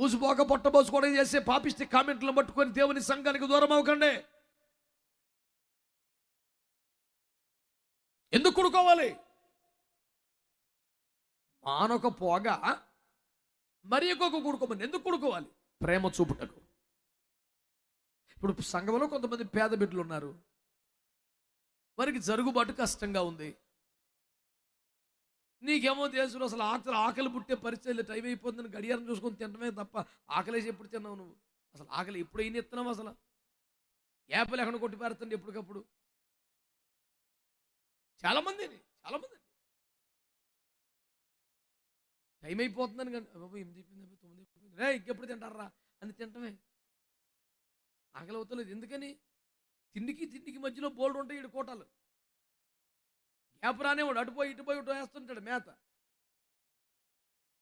ఊసిపోక పొట్టబోసుకోవడం చేసే పాపిస్తే కామెంట్లను పట్టుకొని దేవుని సంఘానికి దూరం అవ్వకండి. ఎందుకు కొడుకోవాలి? మానొక పోగ మరి ఎక్కువ కుడుకోమని ఎందుకు కొడుకోవాలి? ప్రేమ చూపుటకు. ఇప్పుడు సంఘంలో కొంతమంది పేద బిడ్డలు ఉన్నారు. వారికి జరుగుబాటు కష్టంగా ఉంది. నీకేమో తెలుసు అసలు ఆకలి ఆకలి పుట్టే పరిస్థితి టైం అయిపోతుందని గడియారం చూసుకొని తినడమే తప్ప ఆకలేసి ఎప్పుడు తిన్నావు నువ్వు? అసలు ఆకలి ఎప్పుడు అయిన అసలు? యాపిల్ ఎక్కడ కొట్టి పారుతుంది ఎప్పటికప్పుడు? చాలామందిని చాలామంది టైం అయిపోతుందని కానీ బాబు ఎనిమిది అయిపోయింది తొమ్మిది అయిపోయింది రే ఇంకెప్పుడు తింటారా? అని తింటమే ఆకలి అవుతలేదు. ఎందుకని? తిండికి తిండికి మధ్యలో బోల్డ్ ఉంటాయి ఈడు కోటాలు. గ్యాప్ రానేవాడు అటుపోయి ఇటుపోయి ఇటు వేస్తుంటాడు మేత.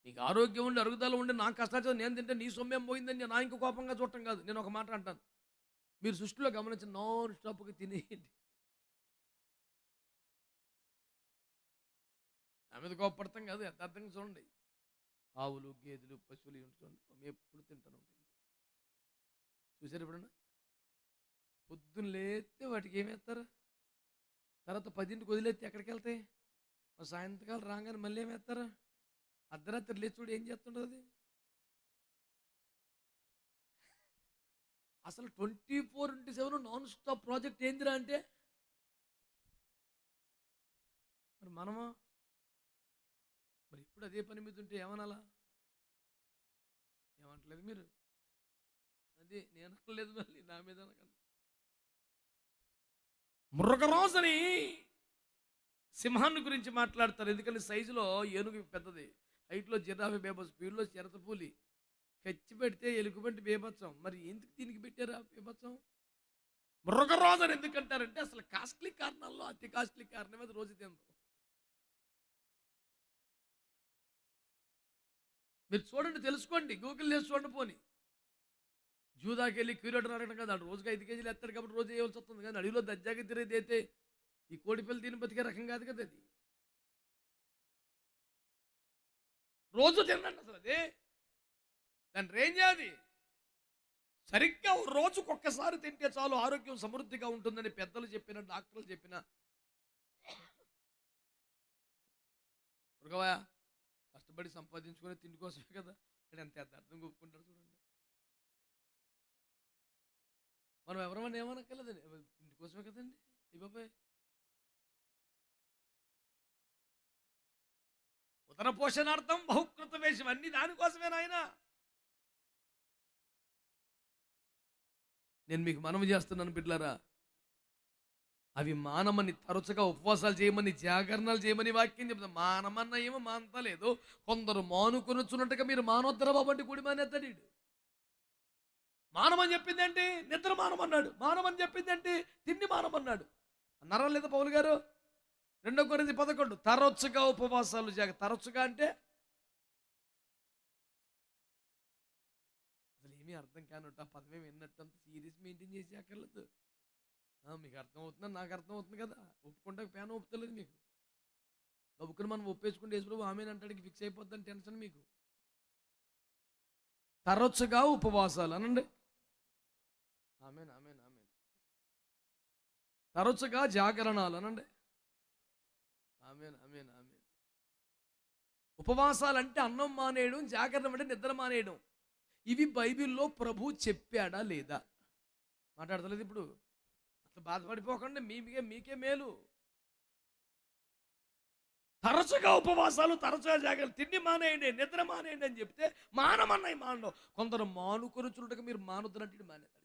నీకు ఆరోగ్యం ఉండి అరుగుదల ఉండి నాకు కష్టాలు నేను తింటే నీ సొమ్మేం పోయిందని నా ఇంక కోపంగా చూడటం కాదు. నేను ఒక మాట అంటాను. మీరు సృష్టిలో గమనించి నాన్ స్టాప్గా తినేయండి. నా మీద కోపడతాం కాదు యథార్థంగా చూడండి. ఆవులు గేదెలు పశువులు చూడండి. మేము ఎప్పుడు తింటాను చూసారు ఎప్పుడన్నా? పొద్దున్న లేస్తే వాటికి ఏమేస్తారా తర్వాత పదింటికి వదిలేస్తే ఎక్కడికి వెళ్తాయి సాయంత్రకాలం రాగానే మళ్ళీ ఏం వేస్తారు అర్ధరాత్రి లేచి చూడు ఏం చేస్తుండదు అది? అసలు twenty four into seven non stop project ఏందిరా అంటే? మరి మనమా? మరి ఇప్పుడు అదే పని మీద ఉంటే ఏమనాలా? ఏమంటలేదు మీరు? అదే నేను అనలేదు మళ్ళీ నా మీద అనకండి. మృగరాజని సింహాన్ని గురించి మాట్లాడతారు. ఎందుకంటే సైజులో ఏనుగు పెద్దది. హైట్లో జిరాఫీ బేబస్ స్పీడ్లో చిరతపూలి కచ్చి పెడితే ఎలుగుబంటి బేబత్సం. మరి ఎందుకు దీనికి పెట్టారా బేబత్సం? మృగరాజు అని ఎందుకంటారంటే అసలు కాస్ట్లీ కారణాల్లో అతి కాస్ట్లీ కారణం అది రోజు తిందాం మీరు చూడండి తెలుసుకోండి. గూగుల్ చేసి చూడండి పోనీ. జూదాకి వెళ్ళి క్యూరేటర్ అడగడం కదా రోజుకి ఐదు కేజీలు ఎత్తాడు కాబట్టి రోజు వేయవలసి వస్తుంది కానీ అడవిలో దజ్జాకి తిరిగి అయితే ఈ కోడి పిల్ల తిని బతికే రకం కాదు కదా అది. రోజు తినండి అసలు అది. దాని రేంజ్ అది? సరిగ్గా రోజుకు ఒక్కసారి తింటే చాలు ఆరోగ్యం సమృద్ధిగా ఉంటుందని పెద్దలు చెప్పిన డాక్టర్లు చెప్పిన. మృగవా కష్టపడి సంపాదించుకునే తిండి కోసమే కదా అంటే అంతే అర్థం ఒప్పుకుంటారు చూడండి. మనం ఎవరమైనా ఏమనక్కర్లేదండి. తిండి కోసమే కదండి. ఈ బాబాయ్. ఉదర పోషణార్థం బహుకృత వేషం అన్ని దానికోసమే నాయన. నేను మీకు మనవి చేస్తున్నాను బిడ్లారా అవి మానమని తరచుగా ఉపవాసాలు చేయమని జాగరణాలు చేయమని వాక్యం చెప్తాను మానమన్న ఏమో మానతలేదు. కొందరు మానుకొనొచ్చున్నట్టుగా మీరు మానొద్దర బాబండి గుడి మానేస్తాడు మానమని చెప్పిందేంటి? నిద్ర మానమన్నాడు. మానమని చెప్పిందేంటి? తిండి మానమన్నాడు. అన్నారా లేదా పౌలు గారు? రెండో కొరింది పదకొండు. తరచుగా ఉపవాసాలు జాగ తరచుగా అంటే అసలు ఏమీ అర్థం కానట్టు ఆ పదమే విన్నట్టు అంత సీరియస్ మెయింటైన్ చేసి అక్కర్లేదు. మీకు అర్థం అవుతుందని నాకు అర్థం అవుతుంది కదా. ఒప్పుకుంటే పేన ఒప్పుతలేదు మీకు. ఒప్పుకుని మనం ఒప్పేసుకుంటే యేసుప్రభు ఆమె అంటాడికి ఫిక్స్ అయిపోద్దని టెన్షన్ మీకు. తరచుగా ఉపవాసాలు అనండి. తరచుగా జాగరణాలు అనండి. Amen amen amen. ఉపవాసాలు అంటే అన్నం మానేయడం జాగరణం అంటే నిద్ర మానేయడం. ఇవి బైబిల్లో ప్రభు చెప్పాడా లేదా? మాట్లాడతలేదు ఇప్పుడు. అసలు బాధపడిపోకండి మీకే మీకే మేలు. తరచుగా ఉపవాసాలు తరచుగా జాగ్రత్త తిండి మానేయండి నిద్ర మానేయండి అని చెప్తే మానమన్నాయి మానడం. కొందరు మానుకొని చూడటం మీరు మానుతున్నట్టు మానేతాడు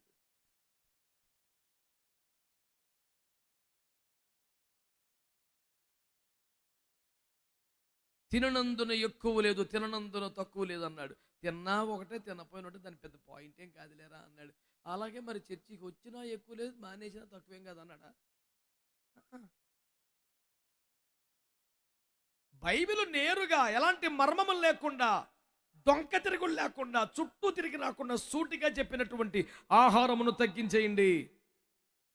తిననందున ఎక్కువ లేదు తిననందున తక్కువ లేదు అన్నాడు. తిన్నా ఒకటే తినపోయినట్టు దాని పెద్ద పాయింట్ ఏం కాదులేరా అన్నాడు. అలాగే మరి చర్చికి వచ్చినా ఎక్కువ లేదు మానేసినా తక్కువేం కాదు అన్నాడా? బైబిల్ నేరుగా ఎలాంటి మర్మములు లేకుండా డొంక తిరుగులు లేకుండా చుట్టూ తిరిగి రాకుండా సూటిగా చెప్పినటువంటి ఆహారమును తగ్గించేయండి.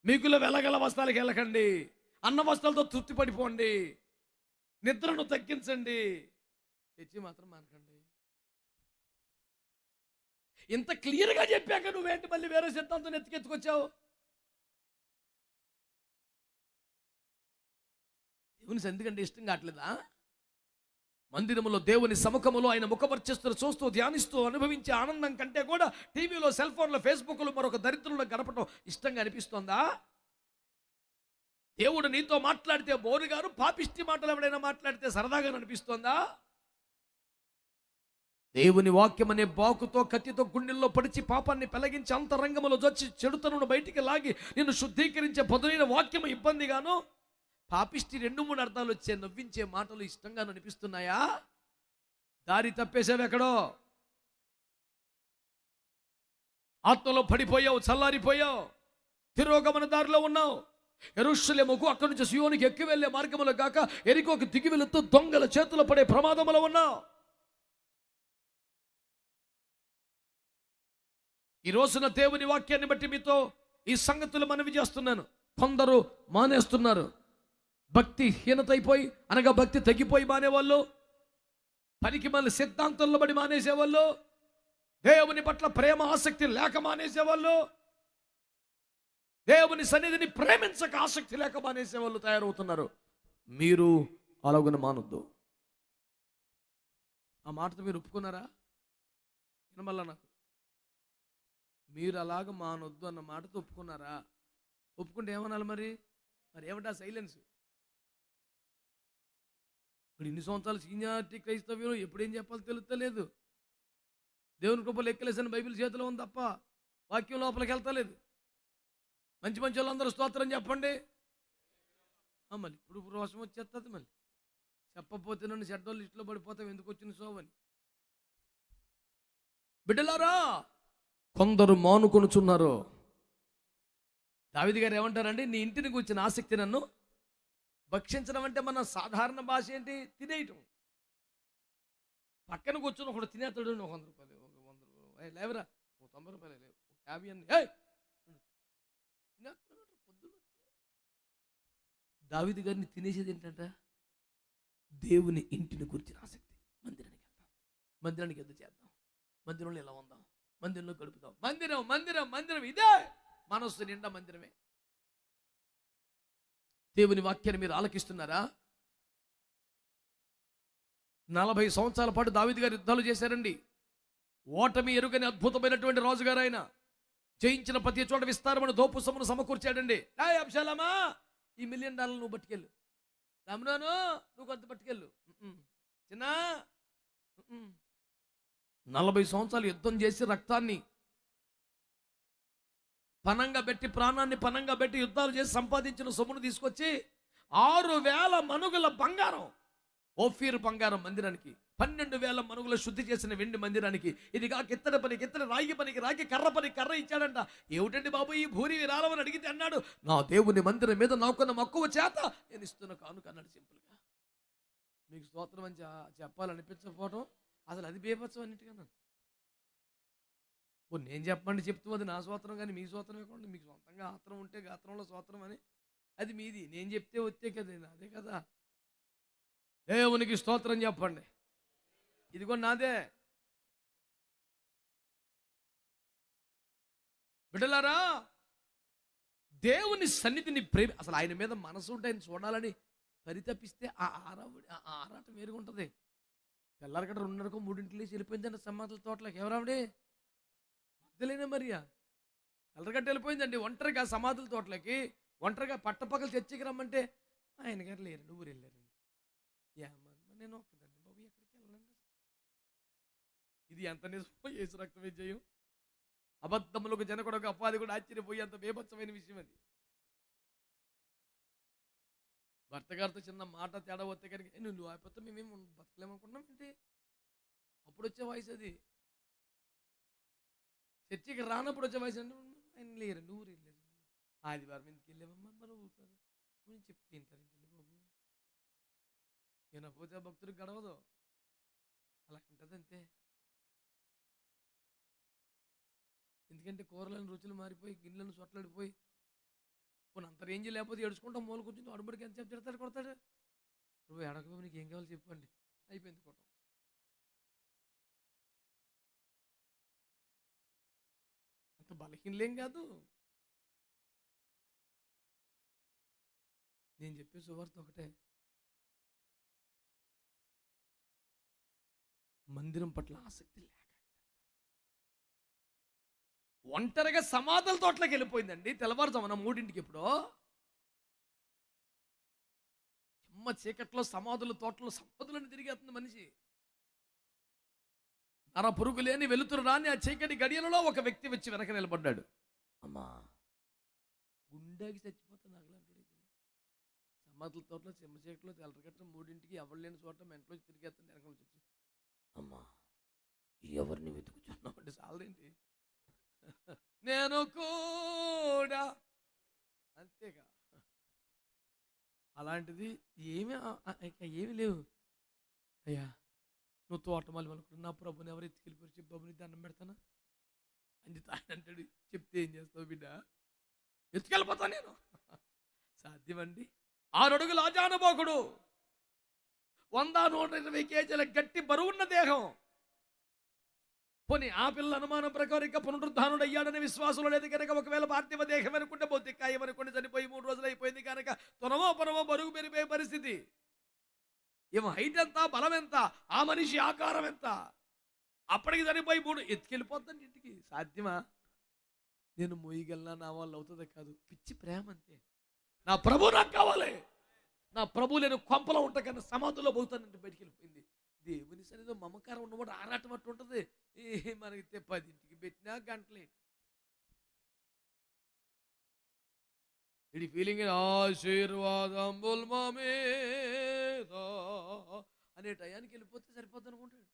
మిగులు వెలగల వస్త్రాలకు వెళ్ళకండి. అన్న వస్త్రాలతో తృప్తి పడిపోండి నిద్రను తగ్గించండి. చర్చి మాత్రం మానకండి. ఇంత క్లియర్గా చెప్పాక నువ్వేంటి మళ్ళీ వేరే సిద్ధాంతం ఎత్తుకెత్తుకొచ్చావు? దేవుని ఎందుకంటే ఇష్టం కావట్లేదా? మందిరములో దేవుని సముఖములో ఆయన ముఖపరిచేస్తూ చూస్తూ ధ్యానిస్తూ అనుభవించే ఆనందం కంటే కూడా టీవీలో సెల్ ఫోన్లో ఫేస్బుక్లో మరొక దరిద్రంలో గడపడం ఇష్టంగా అనిపిస్తోందా? దేవుడు నీతో మాట్లాడితే బోరుగారు పాపిష్టి మాటలు ఎవడైనా మాట్లాడితే సరదాగా అనిపిస్తోందా? దేవుని వాక్యం అనే బాకుతో కత్తితో గుండెల్లో పడిచి పాపాన్ని పెలగించి అంతరంగంలో జొచ్చి చెడుతను బయటికి లాగి నిన్ను శుద్ధీకరించే పొదునైన వాక్యం ఇబ్బందిగాను? పాపిష్టి రెండు మూడు అర్థాలు వచ్చే నవ్వించే మాటలు ఇష్టంగా అనిపిస్తున్నాయా? దారి తప్పేసావు ఎక్కడో? ఆత్మలో పడిపోయావు చల్లారిపోయావు తిరోగమన దారిలో ఉన్నావు. ఎరుషలేముకు అక్కడి నుంచి సియోనికి ఎక్కి వెళ్ళే మార్గములు కాక ఎరికోకి దిగి వెళుతూ దొంగల చేతులు పడే ప్రమాదంలో ఉన్నావు ఈ రోజున దేవుని వాక్యాన్ని బట్టి మీతో ఈ సంగతులు మనవి చేస్తున్నాను. కొందరు మానేస్తున్నారు. భక్తి హీనతైపోయి అనగా భక్తి తగ్గిపోయి మానేవాళ్ళు. పనికి మన సిద్ధాంతంలో బడి మానేసేవాళ్ళు. దేవుని పట్ల ప్రేమ ఆసక్తి లేక మానేసేవాళ్ళు. దేవుని సన్నిధిని ప్రేమించక ఆసక్తి లేక మానేసేవాళ్ళు తయారవుతున్నారు. మీరు అలాగని మానొద్దు. ఆ మాటతో మీరు ఒప్పుకున్నారా? వినమల్ల నాకు? మీరు అలాగ మానొద్దు అన్న మాటతో ఒప్పుకున్నారా? ఒప్పుకుంటే ఏమనాలి మరి? మరి ఏమంటా సైలెన్స్? ఇప్పుడు ఇన్ని సంవత్సరాలు సీనియారిటీ క్రైస్తవ్యం ఎప్పుడేం చెప్పాలో తెలుస్తలేదు. దేవుని కృపలు ఎక్కలేసిన బైబిల్ చేతిలో ఉంది తప్ప వాక్యం లోపలికి వెళ్తలేదు. మంచి మంచి వాళ్ళందరూ స్తోత్రం చెప్పండి. మళ్ళీ ఇప్పుడు రోషం వచ్చేస్తుంది మళ్ళీ. చెప్పపోతే నన్ను చెడ్డోళ్ళు లిస్టులో పడిపోతాం ఎందుకు వచ్చిన సోవని బిడ్డలారా కొందరు మానుకొనుచున్నారు దావిది గారు ఏమంటారండి నీ ఇంటిని కూర్చిన ఆసక్తి నన్ను భక్షించడం అంటే మన సాధారణ భాష ఏంటి? తినేయటం. పక్కన కూర్చొని ఒకడు తినేస్తాడు ఒక వంద రూపాయలు ఒక వంద రూపాయలు లేవరా? ఒక తొంభై రూపాయలు లేవు యాభై అన్ని. ఏయ్! దావిది గారిని తినేసేది ఏంటంట దేవుని ఇంటిని గురించిన ఆసక్తి. మందిరానికి వెళ్దాం. మందిరానికి ఎంత చేద్దాం? మందిరంలో ఎలా ఉందాం? మందిరంలో గడుపుదాం. మందిరం మందిరం మందిరం ఇదే! మనస్సు నిండా మందిరమే. దేవుని వాక్యాన్ని మీరు ఆలకిస్తున్నారా? నలభై సంవత్సరాల పాటు దావిది గారు యుద్ధాలు చేశారండి. ఓటమి ఎరుగని అద్భుతమైనటువంటి రాజుగారు ఆయన. చేయించిన ప్రతి చోట విస్తారమైన దోపు సొమ్మును సమకూర్చాడండి. హాయ్ అబ్షాలమా ఈ మిలియన్ డాలర్లు నువ్వు పట్టుకెళ్ళు. రమణాను నువ్వు కొంత పట్టుకెళ్ళు. చిన్న నలభై సంవత్సరాలు యుద్ధం చేసి రక్తాన్ని పనంగా పెట్టి ప్రాణాన్ని పనంగా పెట్టి యుద్ధాలు చేసి సంపాదించిన సొమ్మును తీసుకొచ్చి ఆరు వేల మనుగుల బంగారం ఓఫీర్ బంగారం మందిరానికి పన్నెండు వేల మనుగుల శుద్ధి చేసిన వెండి మందిరానికి. ఇది కాక ఇత్తడి పనికి ఇత్తడి రాగి పనికి రాగి కర్ర పనికి కర్ర ఇచ్చాడంట. ఏమిటండి బాబు ఈ భూరి విరాళమని అడిగితే అన్నాడు. నా దేవుని మందిరం మీద నాకున్న మక్కువ చేత నేను ఇస్తున్న కానుక అన్నాడు సింపుల్గా. మీకు స్తోత్రం అని చె- చెప్పాలనిపించకపోవడం అసలు అది బేపత్సం అన్నిటికన్నా. ఓ నేను చెప్పండి చెప్తూ అది నా స్వాత్రం కానీ మీ స్వాత్రం ఇవ్వకండి మీకు సొంతంగా ఆత్రం ఉంటే గాత్రంలో స్వాత్రం అని. అది మీది. నేను చెప్తే వచ్చే కదా అదే కదా. దేవునికి స్తోత్రం చెప్పండి. ఇదిగో నాదే. బిడ్డలారా దేవుని సన్నిధిని ప్రేమ అసలు ఆయన మీద మనసు ఉంటే ఆయన చూడాలని పరితపిస్తే ఆ ఆరావుడి ఆ ఆరాటం వేరుగా ఉంటుంది తెల్లారకట రెండున్నరకు మూడింటికి లేచి వెళ్ళిపోయిందండి సమాధుల తోటలోకి. ఎవరావిడే మధ్యలేనే మరియా? తెల్లరికట్ట వెళ్ళిపోయిందండి. ఒంటరిగా సమాధుల తోటలోకి ఒంటరిగా పట్టపక్కలు చర్చికి రమ్మంటే ఆయన గారు లేరండి ఊరు వెళ్ళారండి. ఏమన్నా నేను ఒక్కదాన్ని బాబు ఎక్కడికి వెళ్ళండి ఇది ఎంత నిజమో యేసు రక్త విజయం అబద్ధములకు జనకుడకు అపాది కూడా ఆశ్చర్యపోయి అంత బేభత్సమైన విషయం అది. భర్త గారితో చిన్న మాట తేడా వస్తే కనుక నువ్వు లేకపోతే మేమేమి బతకలేమనుకుంటున్నాం ఏంటి? అప్పుడు వచ్చే వయసు అది. చర్చికి రానప్పుడు వచ్చే వయసు అంటే ఆయన లేరు నువ్వు వెళ్ళారు ఆదివారం ఎందుకు వెళ్ళామమ్మా మరి ఊరుతారు నేను చెప్తే ఏంటారేంటండి బాబు. వినకపోతే భక్తుడికి గడవదు. అలా ఉంటుంది ఎందుకంటే కూరలను రుచులు మారిపోయి గిన్నెలను సొట్లాడిపోయి పోనీ అంత రేంజ్ లేకపోతే ఏడుచుకుంటాం మూల కూర్చుని అడుబడికి ఎంత చెప్పి తిడతాడు కొడతాడు? నువ్వు ఎడకపోయి నీకు ఏం కావాలి చెప్పండి. అయిపోయింది కొట్టం బలహీనలేం కాదు. నేను చెప్పే సువార్త ఒకటే. మందిరం పట్ల ఆసక్తి లేదు. ఒంటరిగా సమాధుల తోటలోకి వెళ్ళిపోయిందండి. తెల్లవారుజామున మూడింటికి ఎప్పుడో. చెమ్మ చీకట్లో సమాధుల తోటలో సమాధులను తిరిగేస్తుంది మనిషి. నర పురుగు లేని వెలుతురు రాని ఆ చీకటి గడియలలో ఒక వ్యక్తి వచ్చి వెనక నిలబడ్డాడు. అమ్మా! గుండెకి చచ్చిపోతాను నాగలాంటి సమాధుల తోటలో చెమ్మ చీకట్లో తెల్లరగట్ట మూడింటికి ఎవరు లేని చోట మెంట్లో తిరిగేస్తుంది వెనక నుంచి వచ్చి. అమ్మా! ఎవరిని వెతుకుతున్నావు అంటే చాలదేంటి నేను కూడా. అంతేగా. అలాంటిది ఏమీ ఆ- ఏమి లేవు. అయ్యా నువ్వు తోటమాలి అనుకుంటు నా ప్రభుని ఎవరు ఎత్తుకెళ్ళిపోయి చెప్పి బాబు నీ దండం పెడతానా? అని ఆయన అంటాడు చెప్తే ఏం చేస్తావు బిడ్డ? ఎత్తుకెళ్ళిపోతా నేను. సాధ్యమండి. ఆరు అడుగులు ఆజానుభోకుడు వంద నూట ఇరవై కేజీల గట్టి బరువున్న దేహం. పోనీ ఆ పిల్ల అనుమానం ప్రకారం ఇంకా పునరుద్ధానుడు అయ్యాడనే విశ్వాసంలో లేదు కనుక ఒకవేళ పార్థివ దేహం అనుకుంటే బొద్దిక్కాయం అనుకుంటే చనిపోయి మూడు రోజులు అయిపోయింది కనుక తొనమో పొనమో బరువు పెరిపోయే పరిస్థితి. ఏమో హైట్ ఎంత బలం ఎంత ఆ మనిషి ఆకారం ఎంత? అప్పటికి చనిపోయి మూడు ఎత్తుకెళ్ళిపోతాను ఇంటికి. సాధ్యమా? నేను మొయ్యగలనా? నా వాళ్ళు అవుతుంది కాదు. పిచ్చి ప్రేమ అంతే. నా ప్రభు నాకు కావాలి. నా ప్రభు నేను కొంపలో ఉంటా కానీ సమాధుల్లో పోతానంటే బయటికి వెళ్ళిపోయింది. దేవుని సన్నిధిలో మమకారం ఉన్నవాడు ఆరాటం అట్టు ఉంటుంది. ఏ మనకి పదింటికి పెట్టినా గంటలే. ఇది ఫీలింగ్ ఆశీర్వాదం అనే టయానికి వెళ్ళిపోతే సరిపోద్ది అనుకుంటాడు.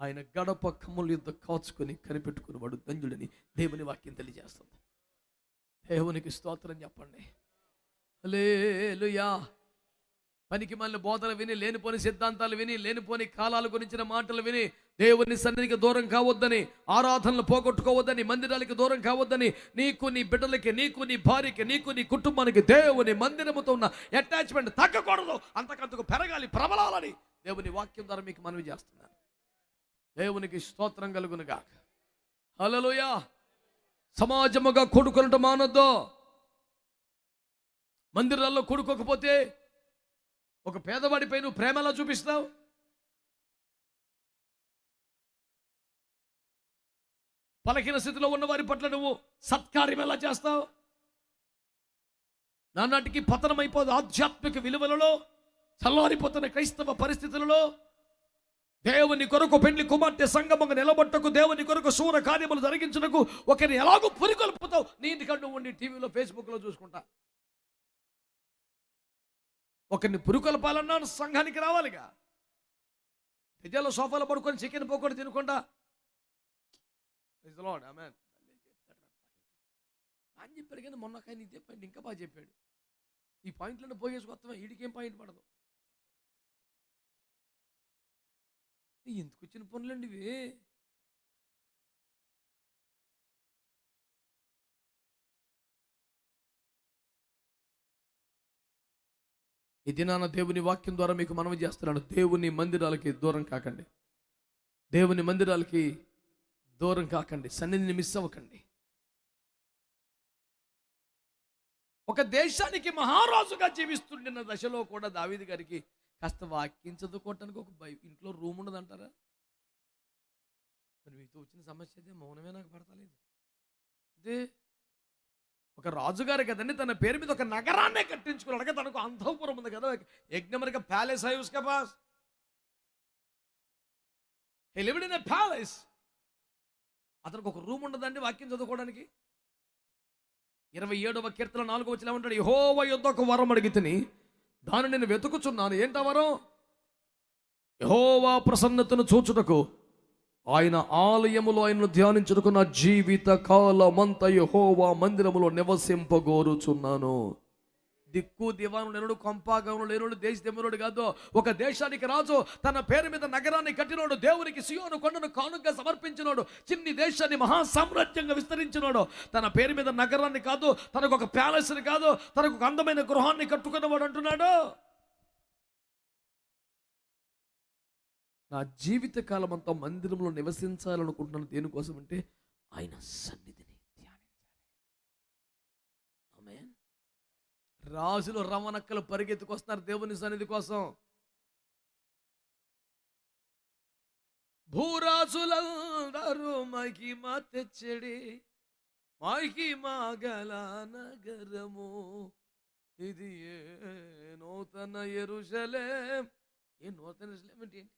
ఆయన గడప కమ్ముల యుద్ధ కాచుకొని కనిపెట్టుకుని వాడు దంజుడని దేవుని వాక్యం తెలియజేస్తుంది. దేవునికి స్తోత్రం చెప్పండి. లేలుయా పనికి మళ్ళీ బోధన విని లేనిపోని సిద్ధాంతాలు విని లేనిపోని కాలాల గురించిన మాటలు విని దేవుని సన్నిధికి దూరం కావద్దని ఆరాధనలు పోగొట్టుకోవద్దని మందిరాలకి దూరం కావద్దని నీకు నీ బిడ్డలకి నీకు నీ భార్యకి నీకు నీ కుటుంబానికి దేవుని మందిరముతో ఉన్న అటాచ్మెంట్ తగ్గకూడదు. అంతకంతకు పెరగాలి ప్రబలాలని దేవుని వాక్యం ద్వారా మీకు మనవి చేస్తున్నాను. దేవునికి స్తోత్రం కలుగునుగా హల్లెలూయా. సమాజముగా కొడుకునట మానొద్దు. మందిరాల్లో కూడుకోకపోతే ఒక పేదవాడిపై నువ్వు ప్రేమ ఎలా చూపిస్తావు? పలకిన స్థితిలో ఉన్న వారి పట్ల నువ్వు సత్కార్యం ఎలా చేస్తావు? నానాటికి పతనం అయిపోదు ఆధ్యాత్మిక విలువలలో చల్లారిపోతున్న క్రైస్తవ పరిస్థితులలో. దేవుని కొరకు పెండ్లి కుమార్తె సంగమంగా నిలబట్టకు దేవుని కొరకు సూర కార్యములు జరిగించుటకు ఒకరిని ఎలాగో పురికొల్పుతావు? నీ ఇంటికాడ ఉండి టీవీలో ఫేస్బుక్లో చూసుకుంటా. ఒకరిని పురుకొల్పాలన్నా సంఘానికి రావాలిగా. నిజాల్లో సోఫాలో పడుకొని చికెన్ పోకొని తినకుండా. అని చెప్పాడు కానీ మొన్న కానీ ఇదే పాయింట్ ఇంకా బాగా చెప్పాడు. ఈ పాయింట్లను పోయేసి కొత్తగా వీడికేం పాయింట్ పడదు. ఎందుకు వచ్చిన పనులండి ఇవి? ఈ దినాన దేవుని వాక్యం ద్వారా మీకు మనవి చేస్తున్నాను. దేవుని మందిరాలకి దూరం కాకండి. దేవుని మందిరాలకి దూరం కాకండి. సన్నిధిని మిస్ అవ్వకండి. ఒక దేశానికి మహారాజుగా జీవిస్తుండిన దశలో కూడా దావీది గారికి కాస్త వాక్యం చదువుకోవటానికి ఒక బై ఇంట్లో రూమ్ ఉండదంటారా మరి మీతో వచ్చిన సమస్య అయితే మౌనమే నాకు పడతలేదు. అదే ఒక రాజుగారు కదండి తన పేరు మీద ఒక నగరాన్నే కట్టించుకున్నాడు. తనకు అంతఃపురం ఉంది కదా యజ్ఞమరిక ప్యాలెస్ హై ఉస్కా pass he lived in a palace అతనికి ఒక రూమ్ ఉండదండి వాక్యం చదువుకోవడానికి. ఇరవై ఏడవ కీర్తన నాలుగో వచ్చిన ఉంటాడు యహోవ యుద్ధ ఒక వరం అడిగితిని దాన్ని నేను వెతుకుచున్నాను. ఏంటా వరం? యహోవా ప్రసన్నతను చూచుటకు ఆయన ఆలయములో ఆయనను ధ్యానించుకున్న జీవిత కాలమంత యహోవా మందిరములో నివసింపగోరుచున్నాను. దిక్కు దివాను లేనుడు కొంపాగం లేనుడు దేశ దెమ్మనుడు కాదు. ఒక దేశానికి రాజు తన పేరు మీద నగరాన్ని కట్టినోడు దేవునికి సియోను కొండను కానుక సమర్పించినోడు చిన్ని దేశాన్ని మహా సామ్రాజ్యంగా విస్తరించినోడు. తన పేరు మీద నగరాన్ని కాదు తనకు ఒక ప్యాలెస్ని కాదు తనకు ఒక అందమైన గృహాన్ని కట్టుకున్నవాడు అంటున్నాడు. నా జీవితకాలం అంతా మందిరంలో నివసించాలనుకుంటున్నాను దేనికోసం అంటే ఆయన సన్నిధిని ధ్యానించాలి. ఆమేన్. రాజులు రమణక్కలు పరిగెత్తుకొస్తున్నారు దేవుని సన్నిధి కోసం. భూరాజులందరూ మహిమ తెచ్చడి మహిమ గల నగరము. ఇది ఏ నూతన ఎరుషలేం? ఏ నూతన ఎరుషలేం ఏంటి?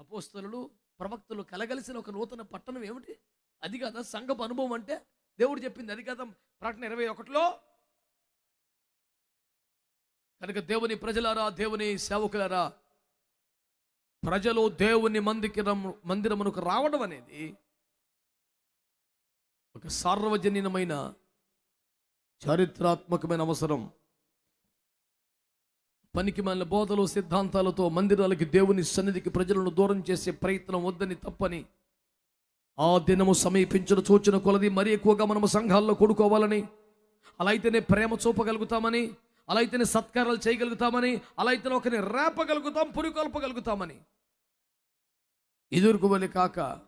అపోస్తలు ప్రవక్తలు కలగలిసిన ఒక నూతన పట్టణం ఏమిటి? అది కదా సంఘపు అనుభవం అంటే? దేవుడు చెప్పింది అది కదా? ప్రకటన ఇరవై ఒకటిలో? కనుక దేవుని ప్రజలారా దేవుని సేవకులారా ప్రజలు దేవుని మందికి మందిరమునకు రావడం అనేది ఒక సార్వజనీనమైన చారిత్రాత్మకమైన అవసరం. పనికి మన బోధలు సిద్ధాంతాలతో మందిరాలకి దేవుని సన్నిధికి ప్రజలను దూరం చేసే ప్రయత్నం వద్దని తప్పని ఆ దినము సమీపించిన సూచన కొలది మరీ ఎక్కువగా మనము సంఘాల్లో కూడుకోవాలని అలా అయితేనే ప్రేమ చూపగలుగుతామని అలా అయితేనే సత్కారాలు చేయగలుగుతామని అలా అయితేనే ఒకరిని రేపగలుగుతాం పురికొల్పగలుగుతామని. ఎదురుకు కాక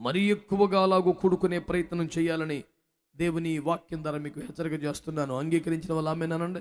మరీ ఎక్కువగా అలాగూ కూడుకునే ప్రయత్నం చేయాలని దేవుని వాక్యం ద్వారా మీకు హెచ్చరిక చేస్తున్నాను. అంగీకరించిన వాళ్ళు ఆమెనానండి